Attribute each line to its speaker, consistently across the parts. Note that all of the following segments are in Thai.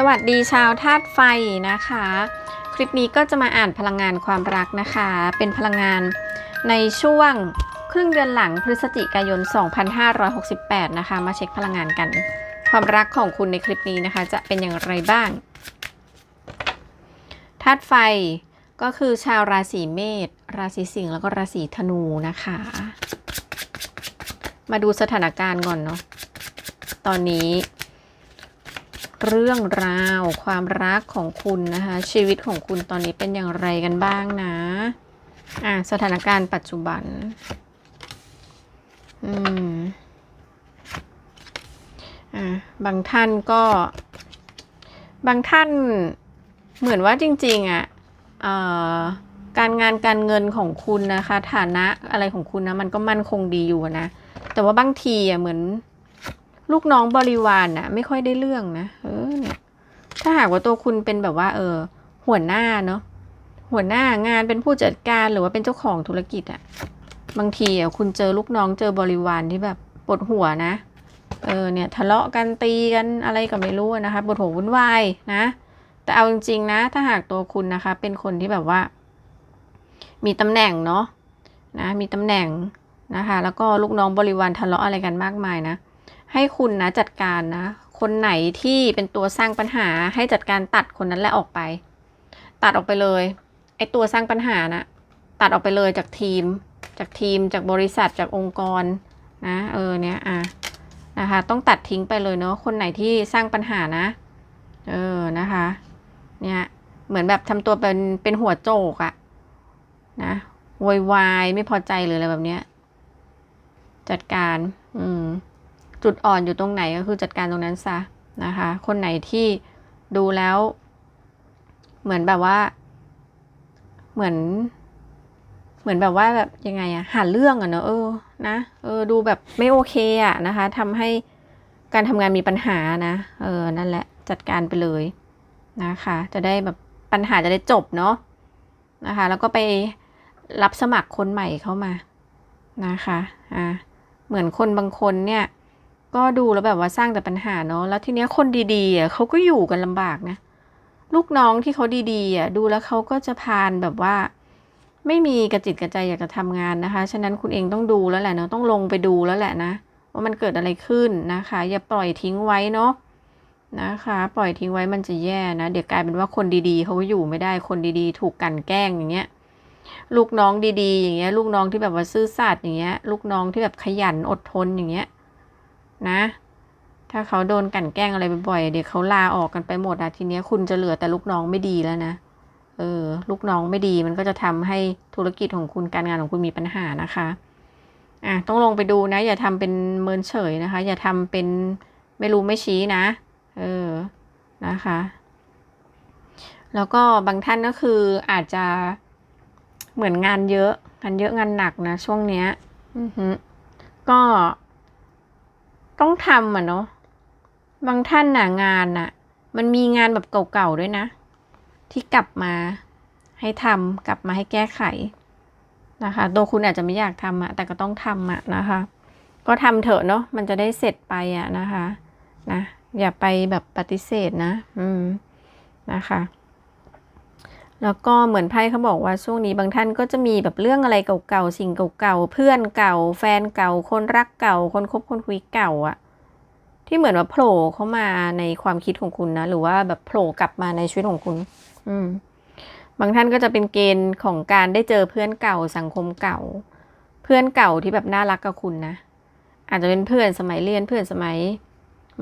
Speaker 1: สวัสดีชาวธาตุไฟนะคะ คลิปนี้ก็จะมาอ่านพลังงานความรักนะคะ เป็นพลังงานในช่วงครึ่งเดือนหลังพฤศจิกายน 2568 นะคะ มาเช็คพลังงานกัน ความรักของคุณในคลิปนี้นะคะ จะเป็นอย่างไรบ้างธาตุไฟก็คือชาวราศีเมษราศีสิงห์แล้วก็ราศีธนูนะคะ มาดูสถานการณ์ก่อนเนาะตอนนี้ เรื่องราวความรักของคุณนะคะ ชีวิตของคุณตอนนี้เป็นอย่างไรกันบ้างนะ อะสถานการณ์ปัจจุบัน อืม อะบางท่านก็ บางท่านเหมือนว่าจริง ๆอะเอ่อการงานการเงินของคุณนะคะ ฐานะอะไรของคุณนะมันก็มั่นคงดีอยู่นะ แต่ว่าบางทีอะเหมือน ลูกน้องบริวารน่ะไม่ค่อยได้เรื่องนะเออเนี่ยถ้าหากว่าตัวคุณเป็นแบบว่า เออ หัวหน้าเนาะหัวหน้างานเป็นผู้จัดการหรือว่าเป็นเจ้าของธุรกิจอะบางทีอะคุณเจอลูกน้องเจอบริวารที่แบบปวดหัวนะ เออเนี่ยทะเลาะกันตีกันอะไรก็ไม่รู้นะคะปวดหัววุ่นวายนะ แต่เอาจริงๆนะ ถ้าหากตัวคุณนะคะ เป็นคนที่แบบว่า มีตำแหน่งเนาะนะ มีตำแหน่งนะคะ แล้วก็ลูกน้องบริวารทะเลาะอะไรกันมากมายนะ ให้คุณนะจัดการนะ คนไหนที่เป็นตัวสร้างปัญหาให้จัดการตัดคนนั้นแหละออกไป ตัดออกไปเลย ไอตัวสร้างปัญหานะตัดออกไปเลยจากทีม จากทีมจากบริษัทจากองค์กรนะเออเนี้ยอะนะคะต้องตัดทิ้งไปเลยเนาะคนไหนที่สร้างปัญหานะ เออนะคะเนี่ยเหมือนแบบทำตัวเป็นเป็นหัวโจกอะนะโวยวายไม่พอใจหรืออะไรแบบเนี้ยจัดการ อืม จุดอ่อนอยู่ตรงไหนก็คือจัดการตรงนั้นซะนะคะ คนไหนที่ดูแล้ว เหมือนแบบว่า เหมือน เหมือนแบบว่าแบบยังไงอะหาเรื่องอะเนอะเออนะเออดูแบบไม่โอเคอะนะคะทำให้การทำงานมีปัญหานะ เออนั่นแหละจัดการไปเลยนะคะ จะได้แบบปัญหาจะได้จบเนาะนะคะ แล้วก็ไปรับสมัครคนใหม่เข้ามานะคะ อ่า เหมือนคนบางคนเนี่ย ก็ดูแล้วแบบว่าสร้างแต่ปัญหาเนาะแล้วทีเนี้ยคนดีๆอะเขาก็อยู่กันลำบากนะ ลูกน้องที่เขาดีๆอะดูแล้วเขาก็จะพานแบบว่า ไม่มีกระจิตกระใจอยากจะทำงานนะคะ ฉะนั้นคุณเองต้องดูแล้วแหละเนาะต้องลงไปดูแล้วแหละนะ ว่ามันเกิดอะไรขึ้นนะคะ อย่าปล่อยทิ้งไว้เนาะนะคะ ปล่อยทิ้งไว้มันจะแย่นะ เดี๋ยวกลายเป็นว่าคนดีๆเขาอยู่ไม่ได้คนดีๆ ถูกกลันแกล้งอย่างเงี้ยลูกน้องดีๆ อย่างเงี้ย ลูกน้องที่แบบว่าซื่อสัตย์อย่างเงี้ย ลูกน้องที่แบบขยันอดทนอย่างเงี้ย นะ ถ้าเขาโดนกั่นแกล้งอะไรบ่อยๆเดี๋ยวเขาลาออกกันไปหมดอะทีเนี้ยคุณจะเหลือแต่ลูกน้องไม่ดีแล้วนะ เออ ลูกน้องไม่ดีมันก็จะทำให้ธุรกิจของคุณการงานของคุณมีปัญหานะคะอะต้องลงไปดูนะ อย่าทำเป็นเมินเฉยนะคะ อย่าทำเป็นไม่รู้ไม่ชี้นะ เออนะคะ แล้วก็บางท่านก็คืออาจจะเหมือนงานเยอะงานเยอะงานหนักนะช่วงเนี้ย อือฮึก็ ต้องทำอะเนาะบางท่านน่ะงานน่ะ มันมีงานแบบเก่าๆด้วยนะ ที่กลับมาให้ทำกลับมาให้แก้ไขนะคะตัวคุณอาจจะไม่อยากทำอะแต่ก็ต้องทำอะนะคะ ก็ทำเถอะเนาะมันจะได้เสร็จไปอะนะคะ นะ อย่าไปแบบปฏิเสธนะ อืมนะคะ แล้วก็เหมือนไพ่เขาบอกว่าช่วงนี้บางท่านก็จะมีแบบเรื่องอะไรเก่าๆสิ่งเก่าๆเพื่อนเก่า แฟนเก่า คนรักเก่า คนคบคนคุยเก่าอะที่เหมือนว่าโผล่เข้ามาในความคิดของคุณนะ หรือว่าแบบโผล่กลับมาในชีวิตของคุณ อืม บางท่านก็จะเป็นเกณฑ์ของการได้เจอเพื่อนเก่าสังคมเก่า เพื่อนเก่าที่แบบน่ารักกับคุณนะอาจจะเป็นเพื่อนสมัยเรียนเพื่อนสมัย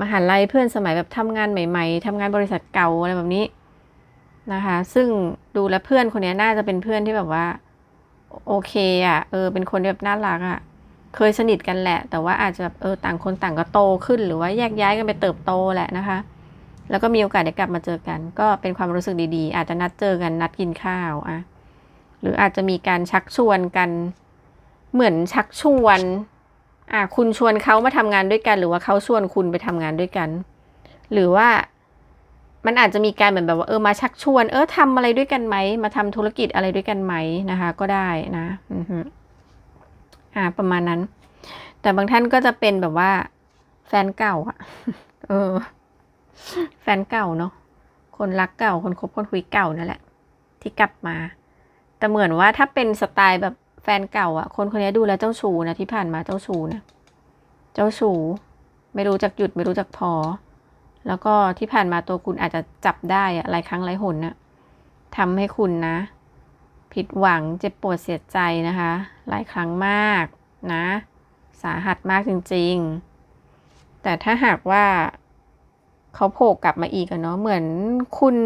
Speaker 1: มหาลัยเพื่อนสมัยแบบทำงานใหม่ ๆทำงานบริษัทเก่าอะไรแบบนี้ นะคะ ซึ่งดูแลเพื่อนคนนี้น่าจะเป็นเพื่อนที่แบบว่า โอเคอะ่ะ เออ เป็นคนแบบน่ารักอะ่ะ เคยสนิทกันแหละ แต่ว่าอาจจะแบบเออต่างคนต่างก็โตขึ้น หรือว่าแยกย้ายกันไปเติบโตแหละนะคะ แล้วก็มีโอกาสได้กลับมาเจอกัน ก็เป็นความรู้สึกดีๆ อาจจะนัดเจอกันนัดกินข้าวอะหรืออาจจะมีการชักชวนกัน เหมือนชักชวนอะคุณชวนเขามาทำงานด้วยกัน หรือว่าเขาชวนคุณไปทำงานด้วยกัน หรือว่า มันอาจจะมีการเหมือนแบบว่าเออมาชักชวน เออทำอะไรด้วยกันไหมมาทำธุรกิจอะไรด้วยกันไหมนะคะ ก็ได้นะอ่าประมาณนั้น แต่บางท่านก็จะเป็นแบบว่า แฟนเก่าอะเออ แฟนเก่าเนาะคนรักเก่าคนคบคนคุยเก่านั่นแหละ ที่กลับมา แต่เหมือนว่าถ้าเป็นสไตล์แบบแฟนเก่าอะคนคนนี้ดูแลเจ้าชู้นะที่ผ่านมาเจ้าชู้นะเจ้าชู้ไม่รู้จักหยุดไม่รู้จักพอ แล้วก็ที่ผ่านมาตัวคุณอาจจะจับได้อะหลายครั้งหลายหนนะทำให้คุณนะ ผิดหวังเจ็บปวดเสียใจนะคะ หลายครั้งมากนะ สาหัสมากจริง ๆ แต่ถ้าหากว่าเขาโผล่กลับมาอีกอะเนาะเหมือนคุณ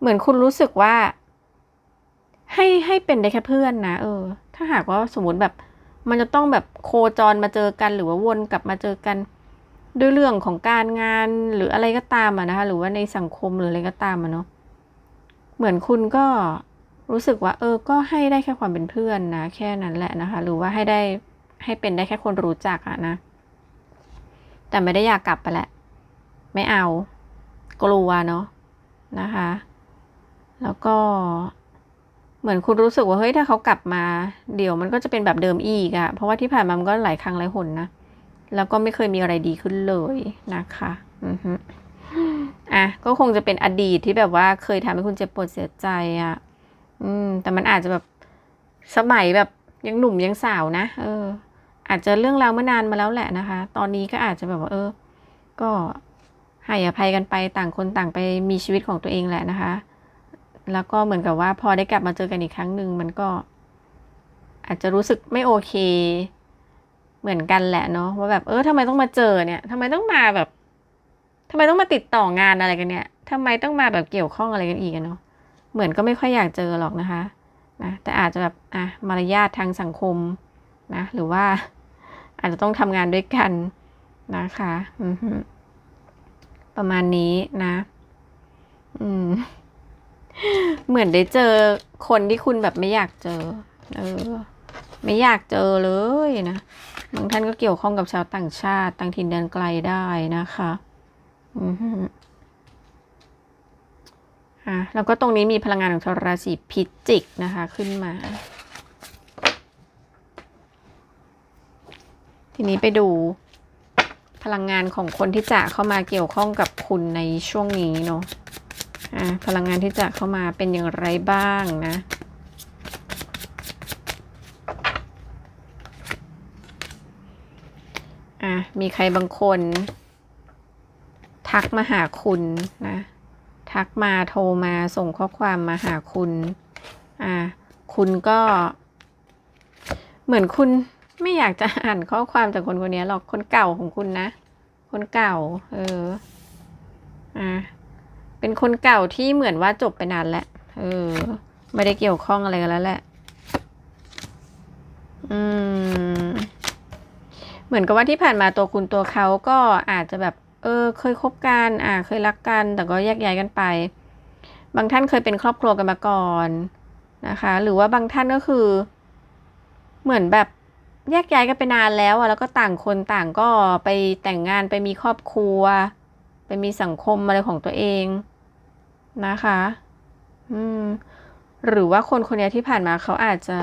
Speaker 1: เหมือนคุณรู้สึกว่า ให้ให้เป็นได้แค่เพื่อนนะเออ ถ้าหากว่าสมมติแบบ มันจะต้องแบบโคจรมาเจอกันหรือว่าวนกลับมาเจอกัน ด้วยเรื่องของการงานหรืออะไรก็ตามอะนะคะ หรือว่าในสังคมหรืออะไรก็ตามอะเนาะเหมือนคุณก็รู้สึกว่า เออ ก็ให้ได้แค่ความเป็นเพื่อนนะ แค่นั้นแหละนะคะ หรือว่าให้ได้ให้เป็นได้แค่คนรู้จักอะนะ แต่ไม่ได้อยากกลับไปแหละ ไม่เอา กลัวเนาะนะคะ แล้วก็เหมือนคุณรู้สึกว่าเฮ้ยถ้าเขากลับมา เดี๋ยวมันก็จะเป็นแบบเดิมอีกอะเพราะว่าที่ผ่านมามันก็หลายครั้งหลายหนนะ แล้วก็ไม่เคยมีอะไรดีขึ้นเลยนะคะอือฮึอะก็คงจะเป็นอดีตที่แบบว่าเคยทำให้คุณเจ็บปวดเสียใจอะ่ะ อืม แต่มันอาจจะแบบสมัยแบบยังหนุ่มยังสาวนะเออ อาจจะเรื่องราวเมื่อนานมาแล้วแหละนะคะ ตอนนี้ก็อาจจะแบบว่า เออ ก็ให้อภัยกันไปต่างคนต่างไปมีชีวิตของตัวเองแหละนะคะ แล้วก็เหมือนกับว่าพอได้กลับมาเจอกันอีกครั้งหนึ่งมันก็ อาจจะรู้สึกไม่โอเค เหมือนกันแหละเนาะว่าแบบเออทำไมต้องมาเจอเนี่ยทำไมต้องมาแบบทำไมต้องมาติดต่องานอะไรกันเนี่ยทำไมต้องมาแบบเกี่ยวข้องอะไรกันอีกเนาะเหมือนก็ไม่ค่อยอยากเจอหรอกนะคะนะแต่อาจจะแบบอะมารยาททางสังคมนะหรือว่าอาจจะต้องทำงานด้วยกันนะคะประมาณนี้นะ อืม เหมือนได้เจอคนที่คุณแบบไม่อยากเจอ เออ ไม่อยากเจอเลยนะ บางท่านก็เกี่ยวข้องกับชาวต่างชาติ ต่างถิ่นแดนไกลได้นะคะอือฮึอะแล้วก็ตรงนี้มีพลังงานของชาวราศีพิจิกนะคะขึ้นมา ทีนี้ไปดูพลังงานของคนที่จะเข้ามาเกี่ยวข้องกับคุณในช่วงนี้เนาะ อะพลังงานที่จะเข้ามาเป็นอย่างไรบ้างนะ อะ มีใครบางคน ทักมาหาคุณนะ ทักมาโทรมาส่งข้อความมาหาคุณ อะคุณก็ เหมือนคุณไม่อยากจะอ่านข้อความจากคนคนนี้หรอกคนเก่าของคุณนะ คนเก่า เออ อะเป็นคนเก่าที่เหมือนว่าจบไปนานแล้ว เออ ไม่ได้เกี่ยวข้องอะไรกันแล้วแหละ อืม เหมือนกับว่าที่ผ่านมาตัวคุณตัวเขาก็อาจจะแบบ เออ เคยคบกันอ่าเคยรักกัน แต่ก็แยกย้ายกันไป บางท่านเคยเป็นครอบครัวกันมาก่อนนะคะ หรือว่าบางท่านก็คือ เหมือนแบบแยกย้ายกันไปนานแล้วอะแล้วก็ต่างคนต่างก็ไปแต่งงานไปมีครอบครัว ไปมีสังคมอะไรของตัวเองนะคะ อืม หรือว่าคนคนนี้ที่ผ่านมาเขาอาจจะ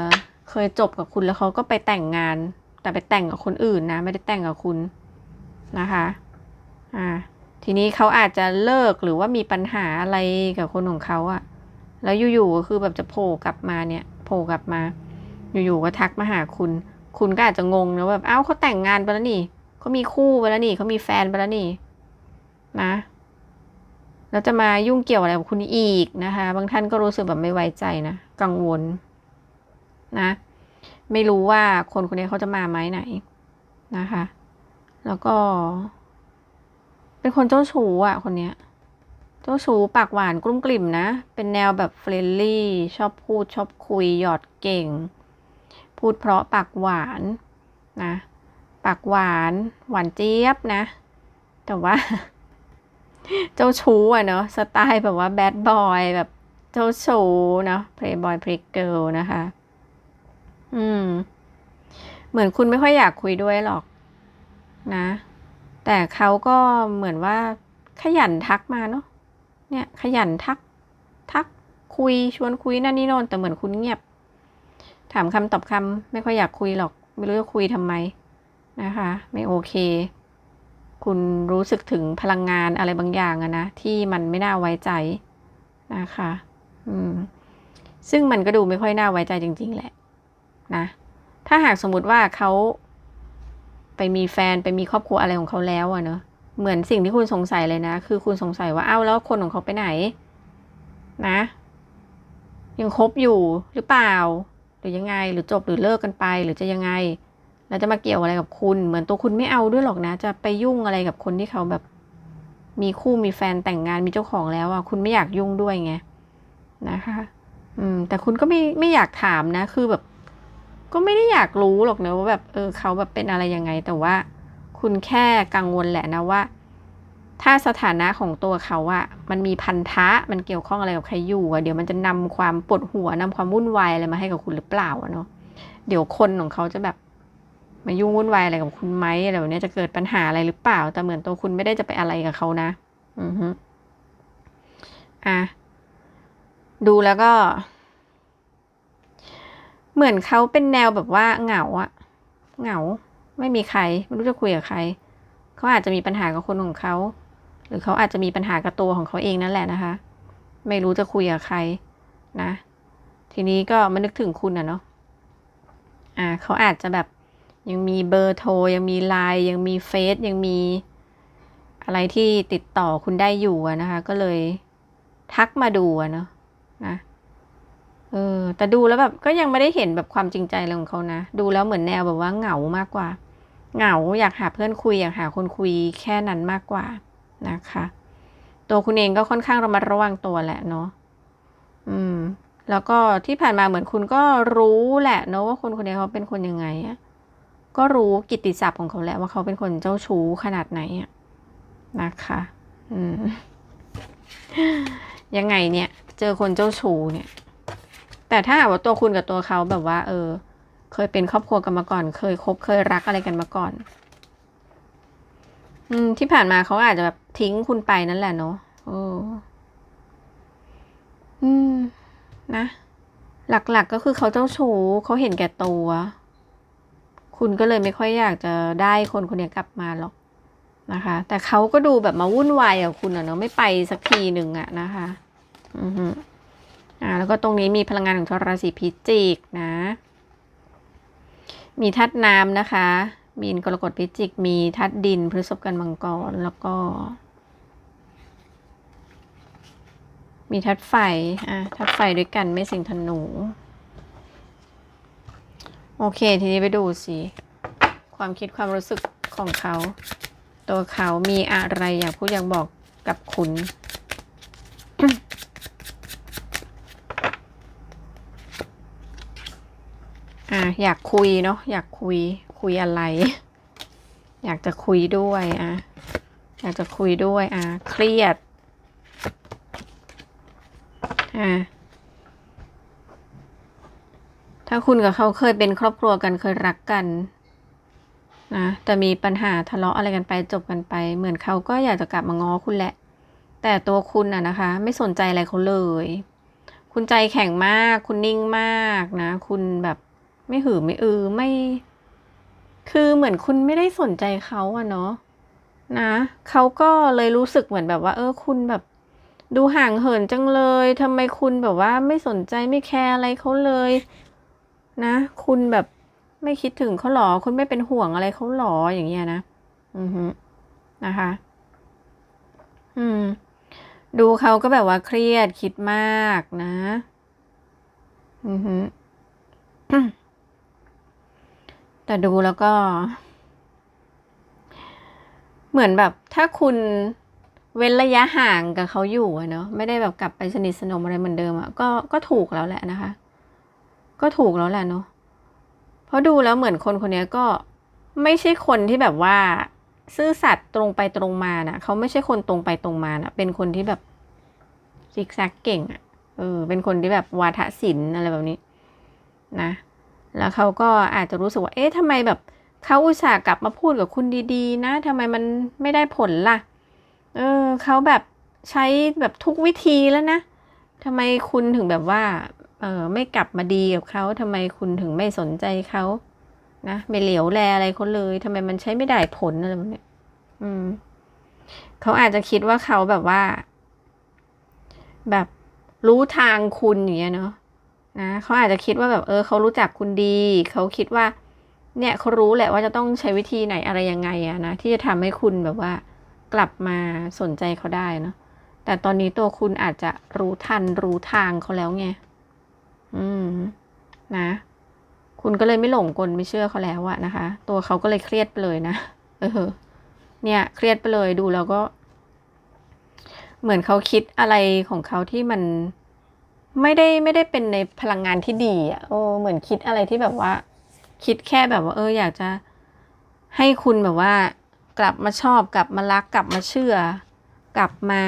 Speaker 1: เคยจบกับคุณแล้วเขาก็ไปแต่งงาน แต่ไปแต่งกับคนอื่นนะ ไม่ได้แต่งกับคุณนะคะ อ่า ทีนี้เขาอาจจะเลิกหรือว่ามีปัญหาอะไรกับคนของเขาอะแล้วอยู่ๆก็คือแบบจะโผล่กลับมาเนี่ย โผล่กลับมา อยู่ๆก็ทักมาหาคุณ คุณก็อาจจะงงนะแบบ เอ้าเขาแต่งงานไปแล้วนี่เขามีคู่ไปแล้วนี่เขามีแฟนไปแล้วนี่ นะแล้วจะมายุ่งเกี่ยวอะไรกับคุณอีกนะคะ บางท่านก็รู้สึกแบบไม่ไว้ใจนะ กังวลนะ ไม่รู้ว่าคนคนนี้เขาจะมาไหมไหนนะคะ แล้วก็ เป็นคนเจ้าชู้อะคนเนี้ย เจ้าชู้ปากหวานกลุ้มกลิ่มนะ เป็นแนวแบบเฟรนลี่ชอบพูดชอบคุยหยอดเก่ง พูดเพราะปากหวานนะ ปากหวานหวานเจี๊ยบนะ แต่ว่า เจ้าชู้อะเนาะสไตล์แบบว่าแบดบอยแบบเจ้าชู้เนาะเพลย์บอยเพลย์เกิลนะคะ อืม เหมือนคุณไม่ค่อยอยากคุยด้วยหรอกนะ แต่เขาก็เหมือนว่าขยันทักมาเนาะเนี่ย ขยันทัก ทักคุยชวนคุยนั่นนี่โน่นแต่เหมือนคุณเงียบ ถามคำตอบคำไม่ค่อยอยากคุยหรอก ไม่รู้จะคุยทำไมนะคะ ไม่โอเค คุณรู้สึกถึงพลังงานอะไรบางอย่างอะนะที่มันไม่น่าไว้ใจนะคะ อืม ซึ่งมันก็ดูไม่ค่อยน่าไว้ใจจริง ๆ แหละ นะ ถ้าหากสมมติว่าเขาไปมีแฟนไปมีครอบครัวอะไรของเขาแล้วอะเนอะเหมือนสิ่งที่คุณสงสัยเลยนะ คือคุณสงสัยว่าเอ้าแล้วคนของเขาไปไหน นะ ยังคบอยู่หรือเปล่า หรือยังไงหรือจบหรือเลิกกันไป หรือจะยังไงแล้วจะมาเกี่ยวอะไรกับคุณ เหมือนตัวคุณไม่เอาด้วยหรอกนะ จะไปยุ่งอะไรกับคนที่เขาแบบ มีคู่มีแฟนแต่งงานมีเจ้าของแล้วอะคุณไม่อยากยุ่งด้วยไงนะคะ อืม แต่คุณก็ไม่ไม่อยากถามนะ คือแบบ ก็ไม่ได้อยากรู้หรอกเนะว่าแบบเออเขาแบบเป็นอะไรยังไง แต่ว่าคุณแค่กังวลแหละนะว่า ถ้าสถานะของตัวเขาอะมันมีพันธะมันเกี่ยวข้องอะไรกับใครอยู่อะเดี๋ยวมันจะนำความปวดหัวนำความวุ่นวายอะไรมาให้กับคุณหรือเปล่าเนาะเดี๋ยวคนของเขาจะแบบมายุ่งวุ่นวายอะไรกับคุณไหมอะไรแบบนี้จะเกิดปัญหาอะไรหรือเปล่า แต่เหมือนตัวคุณไม่ได้จะไปอะไรกับเขานะ อือฮึอะดูแล้วก็ เหมือนเขาเป็นแนวแบบว่าเหงาอะเหงา ไม่มีใคร ไม่รู้จะคุยกับใคร เขาอาจจะมีปัญหากับคนของเขา หรือเขาอาจจะมีปัญหากับตัวของเขาเองนั่นแหละนะคะ ไม่รู้จะคุยกับใครนะ ทีนี้ก็มานึกถึงคุณอะเนาะ อ่า เขาอาจจะแบบยังมีเบอร์โทร ยังมีไลน์ยังมีเฟซยังมีอะไรที่ติดต่อคุณได้อยู่อะนะคะ ก็เลยทักมาดูอะเนาะนะ เออ แต่ดูแล้วแบบก็ยังไม่ได้เห็นแบบความจริงใจอะไรของเขานะ ดูแล้วเหมือนแนวแบบว่าเหงามากกว่า เหงาอยากหาเพื่อนคุยอยากหาคนคุยแค่นั้นมากกว่านะคะ ตัวคุณเองก็ค่อนข้างระมัดระวังตัวแหละเนาะ อืม แล้วก็ที่ผ่านมาเหมือนคุณก็รู้แหละเนาะว่าคนคนนี้เขาเป็นคนยังไงอะก็รู้กิตติศัพท์ของเขาแหละว่าเขาเป็นคนเจ้าชู้ขนาดไหนอะนะคะ อืม ยังไงเนี่ย เจอคนเจ้าชู้เนี่ย แต่ถ้าหากว่าตัวคุณกับตัวเขาแบบว่า เออ เคยเป็นครอบครัวกันมาก่อน เคยคบเคยรักอะไรกันมาก่อน อืม ที่ผ่านมาเขาอาจจะแบบทิ้งคุณไปนั่นแหละเนาะโอ้อืม นะ หลักๆกก็คือเขาเจ้าชู้เขาเห็นแก่ตัว คุณก็เลยไม่ค่อยอยากจะได้คนคนนี้กลับมาหรอกนะคะ แต่เขาก็ดูแบบมาวุ่นวายกับคุณอะเนาะไม่ไปสักทีหนึ่งอะนะคะ อือฮึ อ่าแล้วก็ตรงนี้มีพลังงานของชาวราศีพิจิกนะ มีธาตุน้ำนะคะ มีนกรกฎพิจิก มีธาตุดินพฤษภกันมังกรแล้วก็ มีธาตุไฟอะธาตุไฟด้วยกันไม่สิงธนู โอเค ทีนี้ไปดูสิความคิดความรู้สึกของเขา ตัวเขามีอะไรอยากพูดอยากบอกกับคุณ อะอยากคุยเนาะอยากคุยคุยอะไร อยากจะคุยด้วยอะอยากจะคุยด้วยอะเครียดอะถ้าคุณกับเขาเคยเป็นครอบครัวกันเคยรักกันนะแต่มีปัญหาทะเลาะอะไรกันไปจบกันไป เหมือนเขาก็อยากจะกลับมาง้อคุณแหละ แต่ตัวคุณอะนะคะ ไม่สนใจอะไรเขาเลย คุณใจแข็งมาก คุณนิ่งมากนะ คุณแบบ ไม่หือไม่อือไม่ คือเหมือนคุณไม่ได้สนใจเขาอะเนาะนะเขาก็เลยรู้สึกเหมือนแบบว่า เออ คุณแบบ ดูห่างเหินจังเลยทำไมคุณแบบว่าไม่สนใจไม่แคร์อะไรเขาเลย นะ คุณแบบไม่คิดถึงเขาหรอ คุณไม่เป็นห่วงอะไรเขาหรออย่างเงี้ยนะ อือฮึนะคะ อืม ดูเขาก็แบบว่าเครียดคิดมากนะ อือฮึ แต่ดูแล้วก็ เหมือนแบบ ถ้าคุณเว้นระยะห่างกับเขาอยู่อะเนาะไม่ได้แบบกลับไปสนิทสนมอะไรเหมือนเดิมอะก็ก็ถูกแล้วแหละนะคะ ก็ถูกแล้วแหละเนาะเพราะดูแล้วเหมือนคนคนนี้ก็ไม่ใช่คนที่แบบว่า ซื่อสัตย์ตรงไปตรงมานะเขาไม่ใช่คนตรงไปตรงมานะเป็นคนที่แบบซิกแซกเก่งอะเออ เป็นคนที่แบบวาทศิลป์อะไรแบบนี้ นะ แล้วเขาก็อาจจะรู้สึกว่า เอ๊ะทำไมแบบเขาอุตส่าห์กลับมาพูดกับคุณดีๆ นะทำไมมันไม่ได้ผลล่ะ เออเขาแบบใช้แบบทุกวิธีแล้วนะทำไมคุณถึงแบบว่า เออไม่กลับมาดีกับเขาทำไมคุณถึงไม่สนใจเขานะ ไม่เหลียวแลอะไรเขาเลยทำไมมันใช้ไม่ได้ผลอะไรแบบนี้อืมเขาอาจจะคิดว่าเขาแบบว่า แบบรู้ทางคุณอย่างเงี้ยเนาะ นะเขาอาจจะคิดว่าแบบเออเขารู้จักคุณดี เขาคิดว่า เนี่ยเขารู้แหละว่าจะต้องใช้วิธีไหนอะไรยังไงอะนะที่จะทำให้คุณแบบว่า กลับมาสนใจเขาได้เนาะแต่ตอนนี้ตัวคุณอาจจะรู้ทันรู้ทางเขาแล้วไงอืม นะ คุณก็เลยไม่หลงกลไม่เชื่อเขาแล้วอะนะคะ ตัวเขาก็เลยเครียดไปเลยนะเออ เนี่ย เครียดไปเลยดูแล้วก็ เหมือนเขาคิดอะไรของเขาที่มัน ไม่ได้ไม่ได้เป็นในพลังงานที่ดีอะโอ้เหมือนคิดอะไรที่แบบว่า คิดแค่แบบว่า เออ อยากจะให้คุณแบบว่า กลับมาชอบกลับมารักกลับมาเชื่อ กลับมา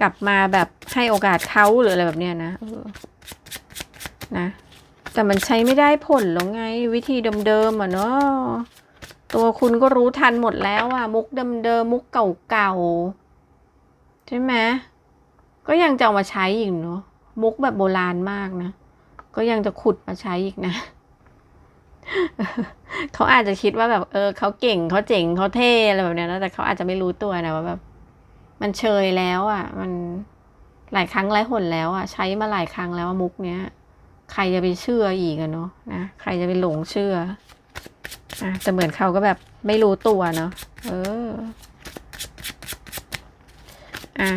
Speaker 1: กลับมาแบบให้โอกาสเขาหรืออะไรแบบเนี้ยนะออนะ แต่มันใช้ไม่ได้ผลหรอไง วิธีเดิมๆอะเนาะตัวคุณก็รู้ทันหมดแล้วอะมุกเดิมๆมุกเก่าๆใช่ไหม ก็ยังจะเอามาใช้อีกเนาะมุกแบบโบราณมากนะ ก็ยังจะขุดมาใช้อีกนะ เขาอาจจะคิดว่าแบบ เออเขาเก่งเขาเจ๋งเขาเท่อะไรแบบนี้นะแต่เขาอาจจะไม่รู้ตัวนะว่าแบบ มันเชยแล้ว อะ มันหลายครั้งหลายหนแล้วอะ ใช้มาหลายครั้งแล้วมุกเนี้ย ใครจะไปเชื่ออีกอะเนาะนะใครจะไปหลงเชื่ออะแต่เหมือนเขาก็แบบไม่รู้ตัวเนาะเออ อะ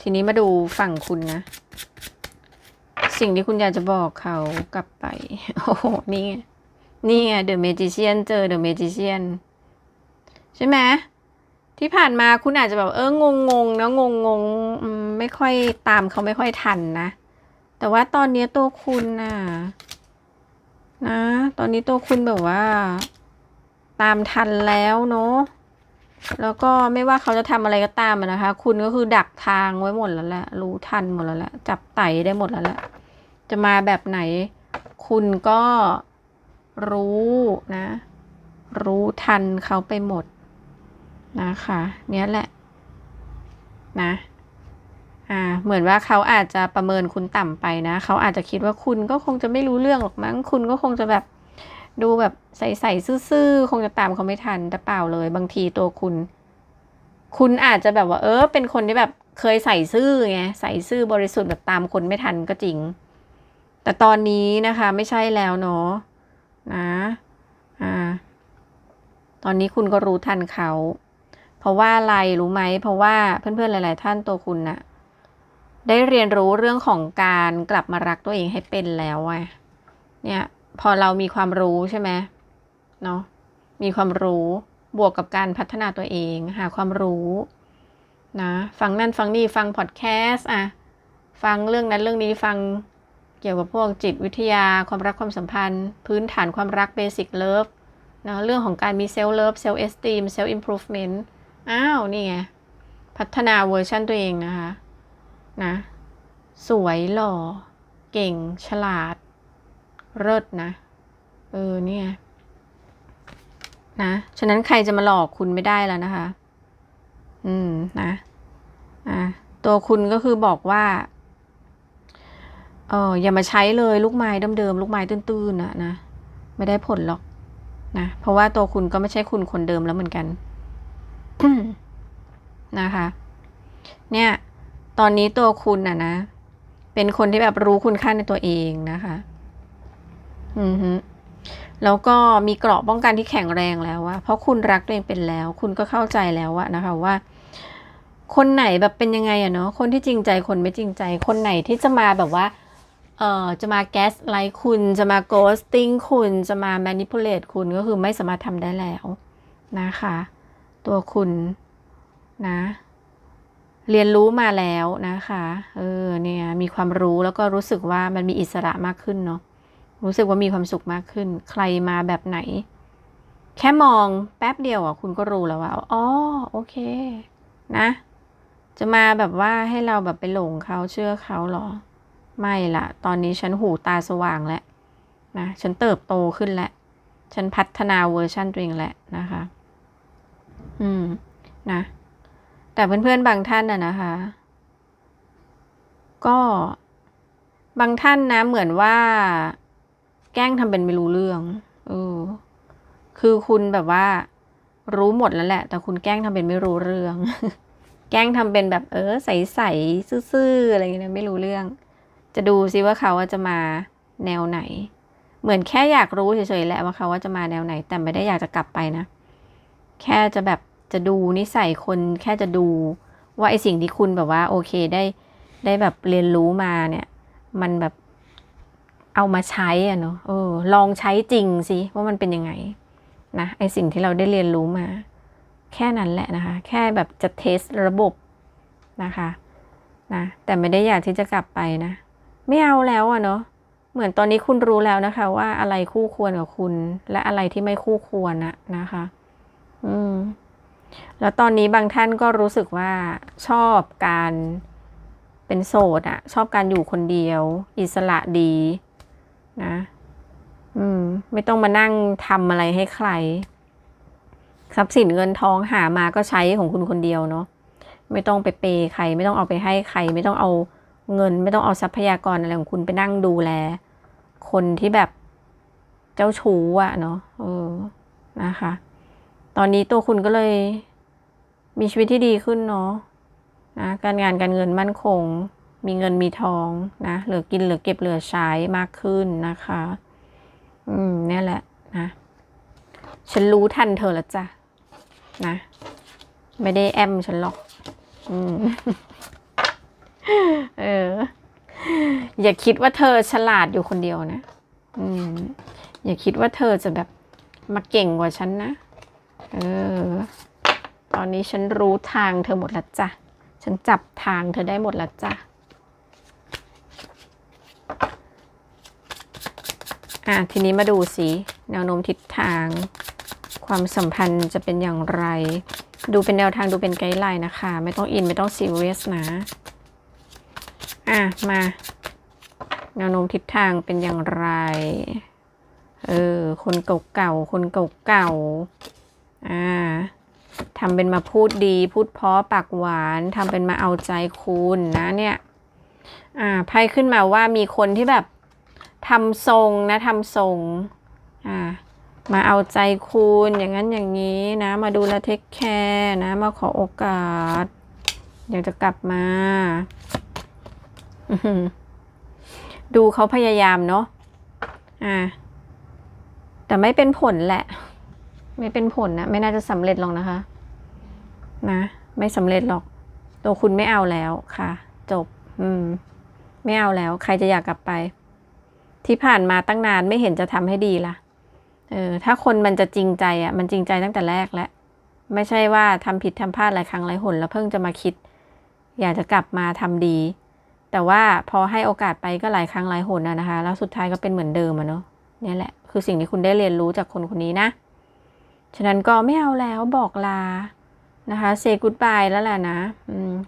Speaker 1: ทีนี้มาดูฝั่งคุณนะ สิ่งที่คุณอยากจะบอกเขากลับไป โอ้โห นี่ไง นี่ไง The Magician เจอ The Magician ใช่ไหมที่ผ่านมาคุณอาจจะแบบ เอองงงๆนะงงงๆอืมไม่ค่อยตามเขาไม่ค่อยทันนะ แต่ว่าตอนนี้ตัวคุณน่ะนะ ตอนนี้ตัวคุณแบบว่า ตามทันแล้วเนาะ แล้วก็ไม่ว่าเขาจะทำอะไรก็ตามนะคะ คุณก็คือดักทางไว้หมดแล้วแหละรู้ทันหมดแล้วแหละจับไต่ได้หมดแล้วแหละจะมาแบบไหน คุณก็รู้นะ รู้ทันเขาไปหมดนะคะ เนี้ยแหละ นะอ่าเหมือนว่าเขาอาจจะประเมินคุณต่ำไปนะ เขาอาจจะคิดว่าคุณก็คงจะไม่รู้เรื่องหรอกมั้ง คุณก็คงจะแบบ ดูแบบใส่ๆซื่อๆ คงจะตามเขาไม่ทันแต่เปล่าเลย บางทีตัวคุณ คุณอาจจะแบบว่า เออ เป็นคนที่แบบเคยใส่ซื่อไงใส่ซื่อบริสุทธิ์แบบตามคนไม่ทันก็จริง แต่ตอนนี้นะคะ ไม่ใช่แล้วเนาะนะอ่าตอนนี้คุณก็รู้ทันเขา เพราะว่าอะไรรู้ไหม เพราะว่าเพื่อนๆหลาย ๆ ท่านตัวคุณน่ะได้เรียนรู้เรื่องของการกลับมารักตัวเองให้เป็นแล้วไงเนี่ย พอเรามีความรู้ใช่ไหมเนาะมีความรู้บวกกับการพัฒนาตัวเอง หาความรู้นะฟังนั่นฟังนี่ฟังพอดแคสต์อะฟังเรื่องนั้นเรื่องนี้ฟังเกี่ยวกับพวกจิตวิทยาความรักความสัมพันธ์ พื้นฐานความรักเบสิกเลิฟนะเรื่องของการมีเซลล์เลิฟเซลล์เอสตีมเซลล์อิมพ o ฟเมนต์อ้าวนี่ไงพัฒนาเวอร์ชันตัวเองนะคะนะสวยหล่อ เก่งฉลาด เลิศนะ เออเนี่ยนะ ฉะนั้นใครจะมาหลอกคุณไม่ได้แล้วนะคะ อืมนะอะตัวคุณก็คือบอกว่า เอออย่ามาใช้เลยลูกไม้เดิมๆลูกไม้ตื้นๆนะนะไม่ได้ผลหรอกนะเพราะว่าตัวคุณก็ไม่ใช่คุณคนเดิมแล้วเหมือนกันนะคะ เนี่ย ตอนนี้ตัวคุณน่ะนะ เป็นคนที่แบบรู้คุณค่าในตัวเองนะคะ อือฮึแล้วก็มีเกราะป้องกันที่แข็งแรงแล้วว่าเพราะคุณรักตัวเองเป็นแล้ว คุณก็เข้าใจแล้วอะนะคะว่า คนไหนแบบเป็นยังไงอะเนาะคนที่จริงใจคนไม่จริงใจ คนไหนที่จะมาแบบว่าเอ่อจะมาแกสไลท์คุณจะมาโกสติ้งคุณจะมาแมนิพูเลตคุณก็คือไม่สามารถทำได้แล้วนะคะ ตัวคุณนะ เรียนรู้มาแล้วนะคะเออเนี่ยมีความรู้แล้วก็รู้สึกว่ามันมีอิสระมากขึ้นเนาะ รู้สึกว่ามีความสุขมากขึ้น ใครมาแบบไหน แค่มองแป๊บเดียวอะ คุณก็รู้แล้วว่าอ๋อโอเค นะ จะมาแบบว่าให้เราแบบไปหลงเขาเชื่อเขาเหรอ ไม่ละตอนนี้ฉันหูตาสว่างแล้วนะฉันเติบโตขึ้นแล้วฉันพัฒนาเวอร์ชันตัวเองแล้วนะคะ อืม นะ แต่เพื่อนๆบางท่านน่ะนะคะ ก็บางท่านนะเหมือนว่า แกล้งทำเป็นไม่รู้เรื่องเออคือคุณแบบว่า รู้หมดแล้วแหละ แต่คุณแกล้งทำเป็นไม่รู้เรื่อง แกล้งทำเป็นแบบเออใสๆซื่อๆอะไรเงี้ยไม่รู้เรื่อง จะดูซิว่าเขาว่าจะมาแนวไหน เหมือนแค่อยากรู้เฉยๆแหละว่าเขาว่าจะมาแนวไหน แต่ไม่ได้อยากจะกลับไปนะ แค่จะแบบจะดูนิสัยคนแค่จะดูว่าไอสิ่งที่คุณแบบว่า โอเคได้ได้แบบเรียนรู้มาเนี่ย มันแบบ เอามาใช้อะเนาะเออลองใช้จริงสิว่ามันเป็นยังไงนะไอสิ่งที่เราได้เรียนรู้มา แค่นั้นแหละนะคะ แค่แบบจะเทสระบบนะคะนะแต่ไม่ได้อยากที่จะกลับไปนะ ไม่เอาแล้วอะเนาะเหมือนตอนนี้คุณรู้แล้วนะคะ ว่าอะไรคู่ควรกับคุณ และอะไรที่ไม่คู่ควรนะนะคะ อืม แล้วตอนนี้บางท่านก็รู้สึกว่าชอบการเป็นโสดอะชอบการอยู่คนเดียว อิสระดี นะ อืม ไม่ต้องมานั่งทำอะไรให้ใคร ทรัพย์สินเงินทองหามาก็ใช้ของคุณคนเดียวเนาะไม่ต้องไปเปย์ใคร ไม่ต้องเอาไปให้ใคร ไม่ต้องเอาเงิน ไม่ต้องเอาทรัพยากรอะไรของคุณไปนั่งดูแล คนที่แบบเจ้าชู้อะเนาะเออนะคะ ตอนนี้ตัวคุณก็เลย มีชีวิตที่ดีขึ้นเนาะนะการงานการเงินมั่นคง มีเงินมีทองนะเหลือกินเหลือเก็บเหลือใช้มากขึ้นนะคะ อืมเนี่ยแหละนะ ฉันรู้ทันเธอแล้วจ้ะนะ ไม่ได้แอมฉันหรอก อืมเออ อย่าคิดว่าเธอฉลาดอยู่คนเดียวนะ อืม อย่าคิดว่าเธอจะแบบมาเก่งกว่าฉันนะ เออ ตอนนี้ฉันรู้ทางเธอหมดแล้วจ้ะ ฉันจับทางเธอได้หมดแล้วจ้ะ อะทีนี้มาดูสิแนวโน้มทิศทาง ความสัมพันธ์จะเป็นอย่างไร ดูเป็นแนวทางดูเป็นไกด์ไลน์นะคะ ไม่ต้องอินไม่ต้องซีเรียสนะ อะมา แนวโน้มทิศทางเป็นอย่างไร เออ คนเก่าๆคนเก่าๆอ่าทำเป็นมาพูดดีพูดเพราะปากหวานทำเป็นมาเอาใจคุณนะเนี่ย อ่าไพ่ขึ้นมาว่ามีคนที่แบบ ทำทรงนะทำทรงอ่ามาเอาใจคุณอย่างนั้นอย่างนี้นะมาดูแลเทคแคร์นะมาขอโอกาส อยากจะกลับมาดูเขาพยายามเนาะอ่าแต่ไม่เป็นผลแหละ ไม่เป็นผลนะไม่น่าจะสำเร็จหรอกนะคะ นะ ไม่สำเร็จหรอก ตัวคุณไม่เอาแล้วค่ะ จบ อืม ไม่เอาแล้ว ใครจะอยากกลับไป ที่ผ่านมาตั้งนานไม่เห็นจะทำให้ดีล่ะ เออ ถ้าคนมันจะจริงใจอะ มันจริงใจตั้งแต่แรกแล้ว ไม่ใช่ว่าทำผิดทำพลาดหลายครั้งหลายหนแล้วเพิ่งจะมาคิด อยากจะกลับมาทำดี แต่ว่าพอให้โอกาสไปก็หลายครั้งหลายหนอะนะคะ แล้วสุดท้ายก็เป็นเหมือนเดิมอะเนาะนี่แหละ คือสิ่งที่คุณได้เรียนรู้จากคนคนนี้นะ ฉะนั้นก็ไม่เอาแล้วบอกลานะคะเซกูดบายแล้วแหละนะ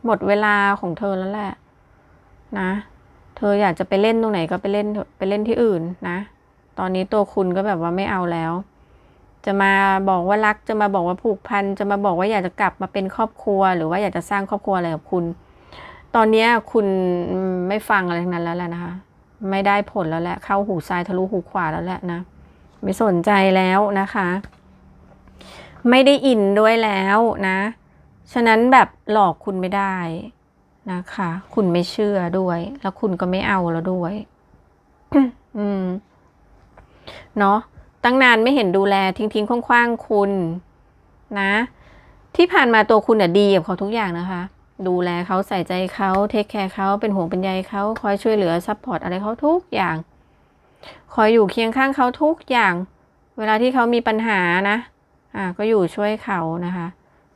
Speaker 1: หมดเวลาของเธอแล้วแหละ นะ เธออยากจะไปเล่นตรงไหนก็ไปเล่นไปเล่นที่อื่นนะ ตอนนี้ตัวคุณก็แบบว่าไม่เอาแล้ว จะมาบอกว่ารัก จะมาบอกว่าผูกพัน จะมาบอกว่าอยากจะกลับมาเป็นครอบครัว หรือว่าอยากจะสร้างครอบครัวอะไรกับคุณ ตอนนี้คุณไม่ฟังอะไรทั้งนั้นแล้วแหละนะคะ ไม่ได้ผลแล้วแหละ เข้าหูซ้ายทะลุหูขวาแล้วแหละนะ ไม่สนใจแล้วนะคะ ไม่ได้อินด้วยแล้วนะ ฉะนั้นแบบหลอกคุณไม่ได้ นะคะ คุณไม่เชื่อด้วย แล้วคุณก็ไม่เอาแล้วด้วย อืม เนาะตั้งนานไม่เห็นดูแลทิ้งทิ้งคว้างๆคุณ นะ ที่ผ่านมาตัวคุณอะดีกับเขาทุกอย่างนะคะ ดูแลเขาใส่ใจเขาเทคแคร์เขาเป็นห่วงเป็นใยเขาคอยช่วยเหลือซัพพอร์ตอะไรเขาทุกอย่าง คอยอยู่เคียงข้างเขาทุกอย่าง เวลาที่เขามีปัญหานะ อ่า ก็อยู่ช่วยเขานะคะ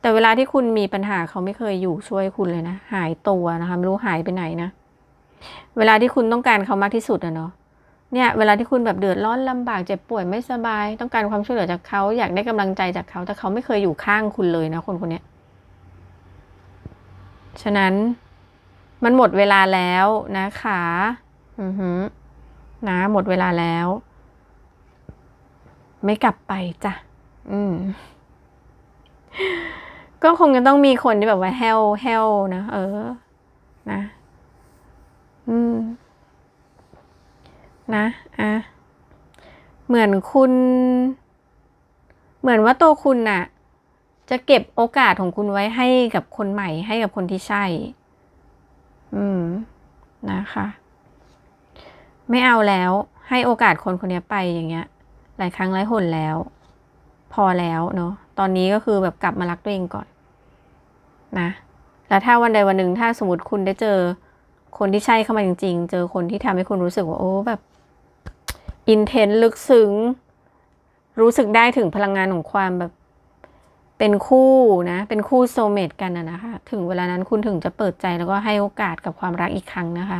Speaker 1: แต่เวลาที่คุณมีปัญหาเขาไม่เคยอยู่ช่วยคุณเลยนะ หายตัวนะคะไม่รู้หายไปไหนนะ เวลาที่คุณต้องการเขามากที่สุดอะเนาะเนี่ยเวลาที่คุณแบบเดือดร้อนลำบากเจ็บป่วยไม่สบาย ต้องการความช่วยเหลือจากเขาอยากได้กำลังใจจากเขาแต่เขาไม่เคยอยู่ข้างคุณเลยนะคนคนนี้ฉะนั้นมันหมดเวลาแล้วนะคะอือหือนะหมดเวลาแล้ว ไม่กลับไปจ้ะอืม ก็คงจะต้องมีคนที่แบบว่าแฮลแฮลนะ เออ นะ อืม นะ อะ เหมือนคุณ เหมือนว่าตัวคุณน่ะ จะเก็บโอกาสของคุณไว้ให้กับคนใหม่ ให้กับคนที่ใช่ อืม นะคะ ไม่เอาแล้ว ให้โอกาสคนคนนี้ไปอย่างเงี้ย หลายครั้งหลายหนแล้ว พอแล้วเนาะ ตอนนี้ก็คือแบบกลับมารักตัวเองก่อนนะแล้วถ้าวันใดวันหนึ่งถ้าสมมติคุณได้เจอคนที่ใช่เข้ามาจริง ๆ เจอคนที่ทำให้คุณรู้สึกว่าโอ้แบบอินเทนลึกซึ้งรู้สึกได้ถึงพลังงานของความแบบเป็นคู่นะ เป็นคู่โซเมตกันนะนะคะ ถึงเวลานั้นคุณถึงจะเปิดใจแล้วก็ให้โอกาสกับความรักอีกครั้งนะคะ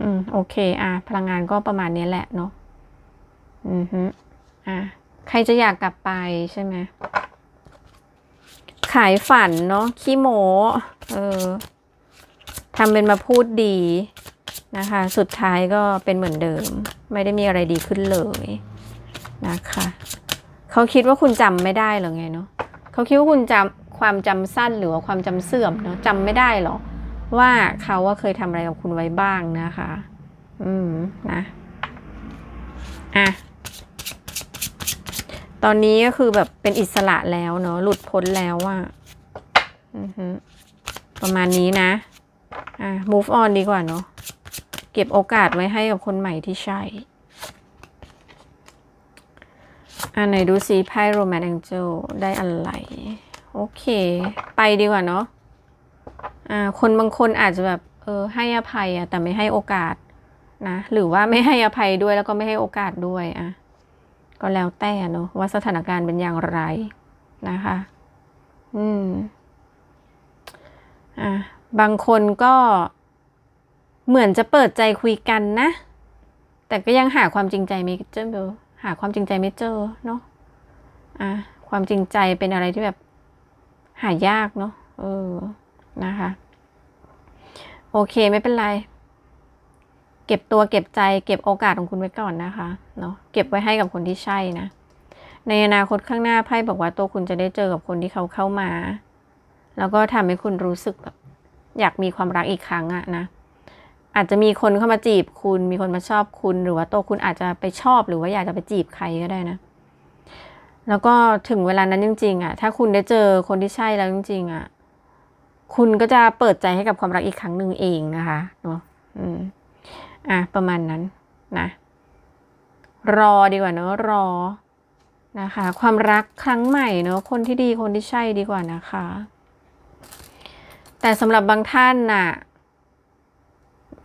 Speaker 1: อืม โอเค อะ พลังงานก็ประมาณนี้แหละเนาะ อือฮึอะ ใครจะอยากกลับไปใช่ไหมขายฝันเนาะขี้โมเออทำเป็นมาพูดดีนะคะ สุดท้ายก็เป็นเหมือนเดิม ไม่ได้มีอะไรดีขึ้นเลยนะคะเขาคิดว่าคุณจำไม่ได้หรอไงเนาะเขาคิดว่าคุณจำความจำสั้นหรือว่าความจำเสื่อมเนาะจำไม่ได้หรอว่าเขาว่าเคยทำอะไรกับคุณไว้บ้างนะคะ อืมนะ อะ ตอนนี้ก็คือแบบเป็นอิสระแล้วเนาะหลุดพ้นแล้วอะประมาณนี้นะ อะ move on ดีกว่าเนาะเก็บโอกาสไว้ให้กับคนใหม่ที่ใช่อะไหนดูซิไพ่ Romance Angel ได้อะไร โอเค ไปดีกว่าเนาะอ่า คนบางคนอาจจะแบบ เออ ให้อภัยอะแต่ไม่ให้โอกาสนะ หรือว่าไม่ให้อภัยด้วยแล้วก็ไม่ให้โอกาสด้วยอะ ก็แล้วแต่เนาะว่าสถานการณ์เป็นอย่างไรนะคะ อืม อะ บางคนก็เหมือนจะเปิดใจคุยกันนะ แต่ก็ยังหาความจริงใจไม่เจอหาความจริงใจไม่เจอเนาะ อะ ความจริงใจเป็นอะไรที่แบบหายากเนาะ เออ นะคะ โอเคไม่เป็นไร เก็บตัวเก็บใจเก็บโอกาสของคุณไว้ก่อนนะคะเนาะเก็บไว้ให้กับคนที่ใช่นะ ในอนาคตข้างหน้าไพ่บอกว่าตัวคุณจะได้เจอกับคนที่เขาเข้ามา แล้วก็ทำให้คุณรู้สึกแบบอยากมีความรักอีกครั้งอะนะอาจจะมีคนเข้ามาจีบคุณมีคนมาชอบคุณหรือว่าตัวคุณอาจจะไปชอบหรือว่าอยากจะไปจีบใครก็ได้นะ แล้วก็ถึงเวลานั้นจริงๆอะถ้าคุณได้เจอคนที่ใช่แล้วจริงๆอะคุณก็จะเปิดใจให้กับความรักอีกครั้งหนึ่งเองนะคะเนาะอืม อะประมาณนั้นนะรอดีกว่าเนอะรอนะคะ ความรักครั้งใหม่เนอะคนที่ดีคนที่ใช่ดีกว่านะคะ แต่สำหรับบางท่านน่ะ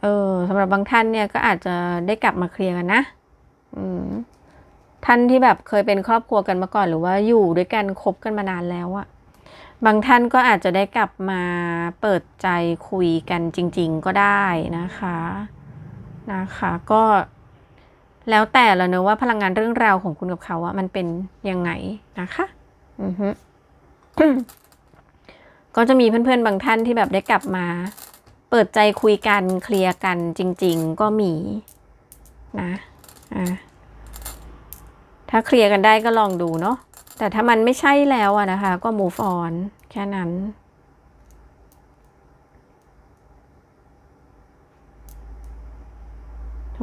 Speaker 1: เออสำหรับบางท่านเนี่ยก็อาจจะได้กลับมาเคลียร์กันนะอืมท่านที่แบบเคยเป็นครอบครัวกันมาก่อน หรือว่าอยู่ด้วยกันคบกันมานานแล้วอะบางท่านก็อาจจะได้กลับมาเปิดใจคุยกันจริง ๆ ก็ได้นะคะ นะคะก็แล้วแต่แล้วเนอะว่าพลังงานเรื่องราวของคุณกับเขาอะมันเป็นยังไงนะคะอือฮึก็จะมีเพื่อนๆบางท่านที่แบบได้กลับมา เปิดใจคุยกันเคลียร์กันจริง ๆ ก็มีนะอ่าถ้าเคลียร์กันได้ก็ลองดูเนาะแต่ถ้ามันไม่ใช่แล้วอะนะคะ ก็ move on แค่นั้น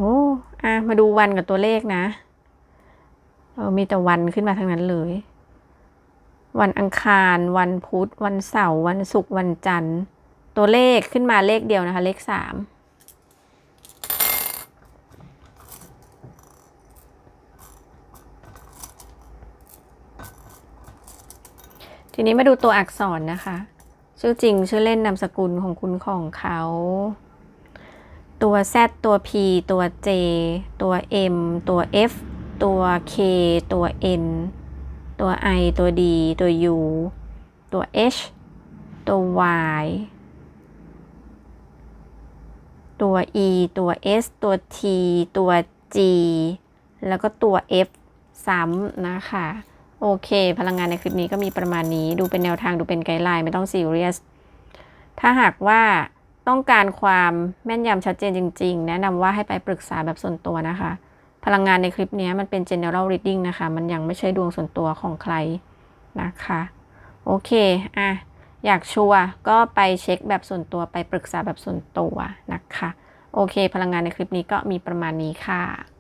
Speaker 1: โอ้อะมาดูวันกับตัวเลขนะเออมีแต่วันขึ้นมาทั้งนั้นเลย วันอังคาร วันพุธ วันเสาร์ วันศุกร์ วันจันทร์ ตัวเลขขึ้นมาเลขเดียวนะคะ เลขสามทีนี้มาดูตัวอักษรนะคะ ชื่อจริงชื่อเล่นนามสกุลของคุณของเขา ตัว Z ตัว P ตัว J ตัว M ตัว F ตัว K ตัว N ตัว I ตัว D ตัว U ตัว H ตัว Y ตัว E ตัว S ตัว T ตัว G แล้วก็ตัว F ซ้ำนะคะ โอเค พลังงานในคลิปนี้ก็มีประมาณนี้ ดูเป็นแนวทางดูเป็นไกด์ไลน์ไม่ต้องซีเรียส ถ้าหากว่า ต้องการความแม่นยำชัดเจนจริง ๆ แนะนำว่าให้ไปปรึกษาแบบส่วนตัวนะคะ พลังงานในคลิปนี้มันเป็น general reading นะคะ มันยังไม่ใช่ดวงส่วนตัวของใครนะคะ โอเค อะ อยากชัวร์ก็ไปเช็คแบบส่วนตัวไปปรึกษาแบบส่วนตัวนะคะ โอเค พลังงานในคลิปนี้ก็มีประมาณนี้ค่ะ